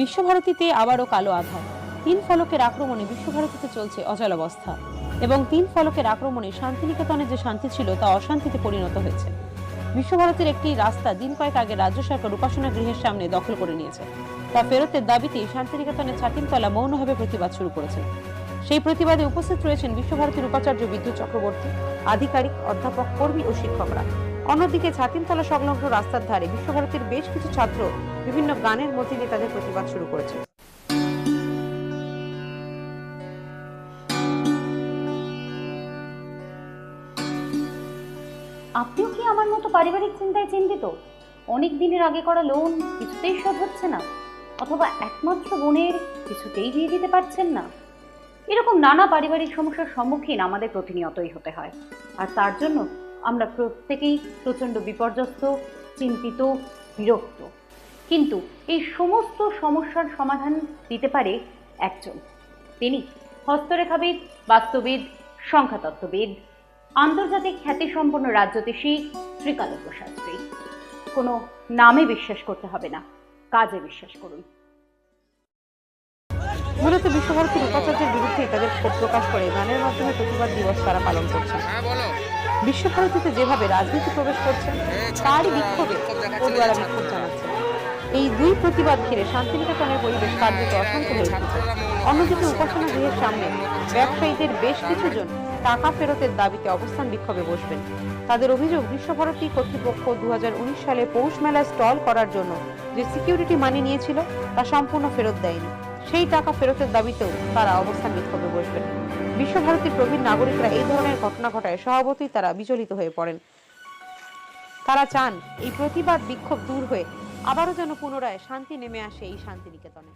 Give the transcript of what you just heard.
বিশ্বভারতীতে আবারও কালো আধার। তিন ফলকের আক্রমণে বিশ্বভারতীতে চলছে অচলাবস্থা এবং তিন ফলকের আক্রমণে শান্তিনিকেতনে যে শান্তি ছিল তা অশান্তিতে পরিণত হয়েছে। বিশ্বভারতীর একটি রাস্তা দিন কয়েক আগে রাজ্য সরকার উপাসনা গৃহের সামনে দখল করে নিয়েছে। তা ফেরতের দাবিতে শান্তিনিকেতনের ছাতিমতলা মৌনভাবে প্রতিবাদ শুরু করেছে। সেই প্রতিবাদে উপস্থিত রয়েছেন বিশ্বভারতীর উপাচার্য বিদ্যুৎ চক্রবর্তী, আধিকারিক, অধ্যাপক, কর্মী ও শিক্ষকরা। অন্যদিকে ছাতিমতলা সংলগ্ন রাস্তার ধারে বিশ্বভারতীর বেশ কিছু ছাত্র বিভিন্ন গানের মধ্যে দিয়ে তাদের প্রতিবাদ শুরু করেছে। আপনিও কি আমার মতো পারিবারিক চিন্তায় চিন্তিত? অনেক দিনের আগে করা লোন কিছুতেই শোধ হচ্ছে না, অথবা একমাত্র বোনের কিছুতেই বিয়ে দিতে পারছেন না। এরকম নানা পারিবারিক সমস্যার সম্মুখীন আমাদের প্রতিনিয়তই হতে হয়, আর তার জন্য আমরা প্রত্যেকেই প্রচণ্ড বিপর্যস্ত, চিন্তিত, বিরক্ত। কিন্তু এই সমস্ত সমস্যার সমাধান দিতে পারে একজন। তিনি হস্তরেখাবিদ, বাস্তুবিদ, সংখ্যাতত্ত্ববিদ, আন্তর্জাতিক খ্যাতিসম্পন্ন রাজ্যতীষী শ্রীকালজ্ঞ শাস্ত্রী। কোনো নামে বিশ্বাস করতে হবে না, কাজে বিশ্বাস করুন। মূলত বিশ্বভারতীর উপাচার্যের বিরুদ্ধে তাদের ক্ষোভ প্রকাশ করে। গানের মাধ্যমে প্রতিবাদ দিবস তারা পালন করছেন হ্যাঁ বিশ্বভারতীতে যেভাবে রাজনীতি প্রবেশ করছেন তারই বিক্ষোভে পড়ুয়ারা বিক্ষোভ জানাচ্ছে এই দুই প্রতিবাদ ঘিরে শান্তিনিকেতনের পরিবেশ কার্যত অশান্ত হয়ে উঠেছে। অন্যদিকে উপাসনা গৃহের সামনে ব্যবসায়ীদের বেশ কিছু জন টাকা ফেরতের দাবিতে অবস্থান বিক্ষোভে বসবেন। তাদের অভিযোগ বিশ্বভারতী কর্তৃপক্ষ দু হাজার উনিশ সালে পৌষ মেলায় স্টল করার জন্য যে সিকিউরিটি মানি নিয়েছিল তা সম্পূর্ণ ফেরত দেয়নি। সেই টাকা ফেরতের দাবিতেও তারা অবস্থান বিক্ষোভে বসবেন। বিশ্বভারতীর প্রবীণ নাগরিকরা এই ধরনের ঘটনা ঘটায় স্বভাবতই তারা বিচলিত হয়ে পড়েন। তারা চান এই প্রতিবাদ বিক্ষোভ দূর হয়ে আবারও যেন পুনরায় শান্তি নেমে আসে এই শান্তিনিকেতনে।